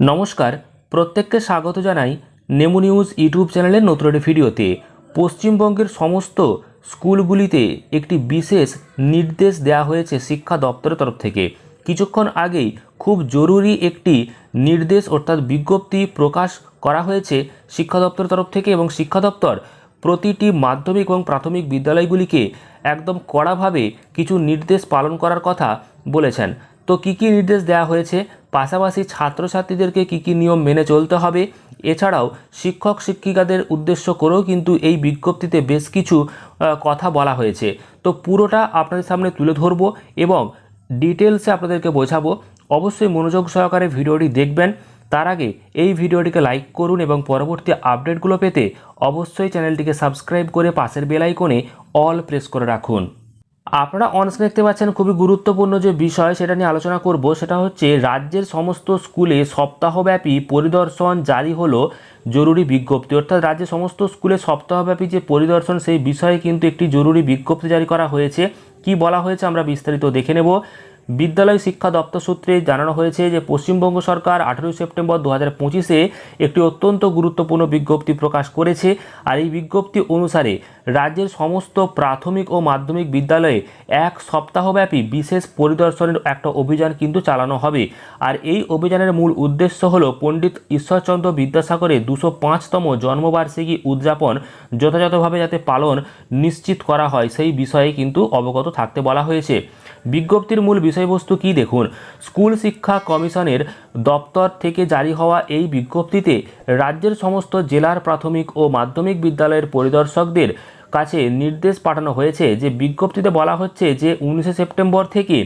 নমস্কার, প্রত্যেককে স্বাগত জানাই নেমু নিউজ ইউটিউব চ্যানেলের নতুন একটি ভিডিওতে। পশ্চিমবঙ্গের সমস্ত স্কুলগুলিতে একটি বিশেষ নির্দেশ দেওয়া হয়েছে শিক্ষা দপ্তরের তরফ থেকে। কিছুক্ষণ আগেই খুব জরুরি একটি নির্দেশ অর্থাৎ বিজ্ঞপ্তি প্রকাশ করা হয়েছে শিক্ষা দপ্তরের তরফ থেকে এবং শিক্ষা দপ্তর প্রতিটি মাধ্যমিক এবং প্রাথমিক বিদ্যালয়গুলিকে একদম কড়াভাবে কিছু নির্দেশ পালন করার কথা বলেছেন। তো কী কী নির্দেশ দেওয়া হয়েছে? পাশাপাশি ছাত্রছাত্রীদেরকে কী কী নিয়ম মেনে চলতে হবে? এছাড়াও শিক্ষক, শিক্ষিকাদের উদ্দেশ্য করেও কিন্তু এই বিজ্ঞপ্তিতে বেশ কিছু কথা বলা হয়েছে। তো পুরোটা আপনাদের সামনে তুলে ধরবো এবং ডিটেলসে আপনাদেরকে বোঝাবো। অবশ্যই মনোযোগ সহকারে ভিডিওটি দেখবেন। তার আগে এই ভিডিওটিকে লাইক করুন এবং পরবর্তী আপডেটগুলো পেতে অবশ্যই চ্যানেলটিকে সাবস্ক্রাইব করে পাশের বেল আইকনে অল প্রেস করে রাখুন। আপনারা অনস্ক্রিন দেখতে পাচ্ছেন খুবই গুরুত্বপূর্ণ যে বিষয় সেটা নিয়ে আলোচনা করব, সেটা হচ্ছে রাজ্যের সমস্ত স্কুলে সপ্তাহব্যাপী পরিদর্শন জারি হলো জরুরি বিজ্ঞপ্তি। অর্থাৎ রাজ্যের সমস্ত স্কুলে সপ্তাহব্যাপী যে পরিদর্শন, সেই বিষয়ে কিন্তু একটি জরুরি বিজ্ঞপ্তি জারি করা হয়েছে। কি বলা হয়েছে আমরা বিস্তারিত দেখে নেব। বিদ্যালয় শিক্ষা দপ্তর সূত্রে জানানো হয়েছে যে পশ্চিমবঙ্গ সরকার আঠেরোই সেপ্টেম্বর দু হাজার পঁচিশে একটি অত্যন্ত গুরুত্বপূর্ণ বিজ্ঞপ্তি প্রকাশ করেছে। আর এই বিজ্ঞপ্তি অনুসারে রাজ্যের সমস্ত প্রাথমিক ও মাধ্যমিক বিদ্যালয়ে এক সপ্তাহব্যাপী বিশেষ পরিদর্শনের একটা অভিযান কিন্তু চালানো হবে। আর এই অভিযানের মূল উদ্দেশ্য হল পণ্ডিত ঈশ্বরচন্দ্র বিদ্যাসাগরের দুশো পাঁচতম জন্মবার্ষিকী উদযাপন যথাযথভাবে যাতে পালন নিশ্চিত করা হয়, সেই বিষয়ে কিন্তু অবগত থাকতে বলা হয়েছে। বিজ্ঞপ্তির মূল বিষয়বস্তু কি দেখুন? স্কুল শিক্ষা কমিশনের দপ্তর থেকে জারি হওয়া এই বিজ্ঞপ্তিতে রাজ্যের সমস্ত জেলার প্রাথমিক ও মাধ্যমিক বিদ্যালয়ের পরিদর্শকদের কাছে নির্দেশ পাঠানো হয়েছে যে বিজ্ঞপ্তিতে বলা হচ্ছে যে উনিশে সেপ্টেম্বর থেকে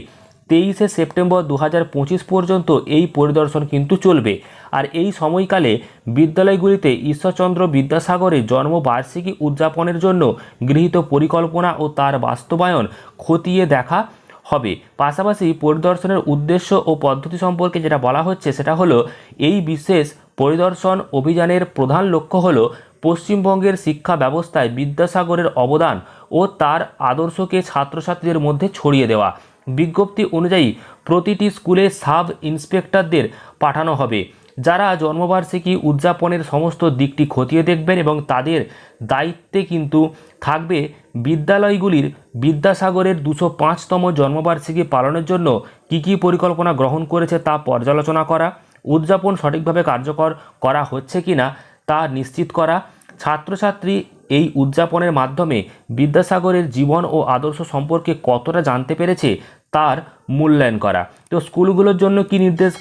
তেইশে সেপ্টেম্বর দু হাজার পঁচিশ পর্যন্ত এই পরিদর্শন কিন্তু চলবে। আর এই সময়কালে বিদ্যালয়গুলিতে ঈশ্বরচন্দ্র বিদ্যাসাগরের জন্মবার্ষিকী উদযাপনের জন্য গৃহীত পরিকল্পনা ও তার বাস্তবায়ন খতিয়ে দেখা হবে। পাশাপাশি পরিদর্শনের উদ্দেশ্য ও পদ্ধতি সম্পর্কে যেটা বলা হচ্ছে সেটা হলো, এই বিশেষ পরিদর্শন অভিযানের প্রধান লক্ষ্য হলো পশ্চিমবঙ্গের শিক্ষা ব্যবস্থায় বিদ্যাসাগরের অবদান ও তার আদর্শকে ছাত্রছাত্রীদের মধ্যে ছড়িয়ে দেওয়া। বিজ্ঞপ্তি অনুযায়ী প্রতিটি স্কুলে সাব ইন্সপেক্টরদের পাঠানো হবে। যারা জন্মবার্ষিকী উদযাপনের সমস্ত দিকটি খতিয়ে দেখবেন এবং তাদের দায়িত্বে কিন্তু থাকবে বিদ্যালয়গুলির বিদ্যাসাগরের দুশো পাঁচতম জন্মবার্ষিকী পালনের জন্য কী কী পরিকল্পনা গ্রহণ করেছে তা পর্যালোচনা করা। উদযাপন সঠিকভাবে কার্যকর করা হচ্ছে কি না তা নিশ্চিত করা। ছাত্রছাত্রী এই উদযাপনের মাধ্যমে বিদ্যাসাগরের জীবন ও আদর্শ সম্পর্কে কতটা জানতে পেরেছে তার মূল্যায়ন করা। তো স্কুলগুলোর জন্য কি নির্দেশ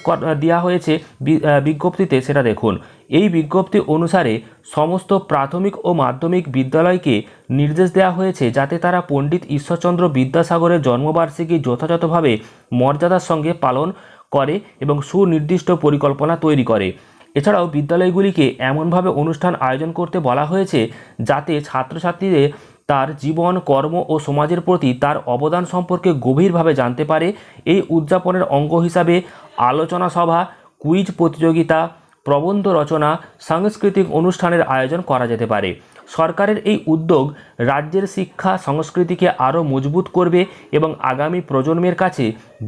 দেওয়া হয়েছে বিজ্ঞপ্তিতে সেটা দেখুন। এই বিজ্ঞপ্তি অনুসারে সমস্ত প্রাথমিক ও মাধ্যমিক বিদ্যালয়কে নির্দেশ দেওয়া হয়েছে যাতে তারা পণ্ডিত ঈশ্বরচন্দ্র বিদ্যাসাগরের জন্মবার্ষিকী যথাযথভাবে মর্যাদার সঙ্গে পালন করে এবং সুনির্দিষ্ট পরিকল্পনা তৈরি করে। এছাড়াও বিদ্যালয়গুলিকে এমনভাবে অনুষ্ঠান আয়োজন করতে বলা হয়েছে যাতে ছাত্রছাত্রীদের তার জীবন, কর্ম ও সমাজের প্রতি তার অবদান সম্পর্কে গভীরভাবে জানতে পারে। এই উদযাপনের অঙ্গ হিসাবে আলোচনা সভা, কুইজ প্রতিযোগিতা, প্রবন্ধ রচনা, সাংস্কৃতিক অনুষ্ঠানের আয়োজন করা যেতে পারে। সরকারের এই উদ্যোগ রাজ্যের শিক্ষা, সংস্কৃতিকে আরও মজবুত করবে এবং আগামী প্রজন্মের কাছে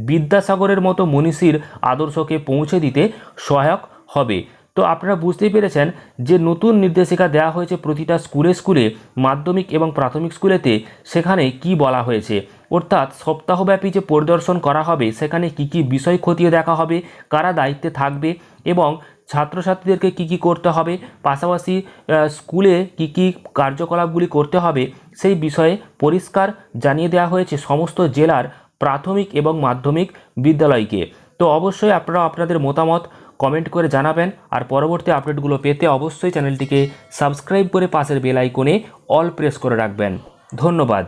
বিদ্যাসাগরের মতো মনীষীর আদর্শকে পৌঁছে দিতে সহায়ক হবে। তো আপনারা বুঝতেই পেরেছেন যে নতুন নির্দেশিকা দেওয়া হয়েছে প্রতিটা স্কুলে স্কুলে, মাধ্যমিক এবং প্রাথমিক স্কুলেতে সেখানে কি বলা হয়েছে। অর্থাৎ সপ্তাহব্যাপী যে পরিদর্শন করা হবে, সেখানে কি কি বিষয় খতিয়ে দেখা হবে, কারা দায়িত্বে থাকবে এবং ছাত্রছাত্রীদেরকে কি কি করতে হবে, পাশাপাশি স্কুলে কি কি কার্যকলাপগুলি করতে হবে, সেই বিষয়ে পরিষ্কার জানিয়ে দেওয়া হয়েছে সমস্ত জেলার প্রাথমিক এবং মাধ্যমিক বিদ্যালয়কে। তো অবশ্যই আপনারা আপনাদের মতামত কমেন্ট করে জানাবেন। আর পরবর্তী আপডেটগুলো পেতে অবশ্যই চ্যানেলটিকে সাবস্ক্রাইব করে পাশের বেল আইকনে অল প্রেস করে রাখবেন। ধন্যবাদ।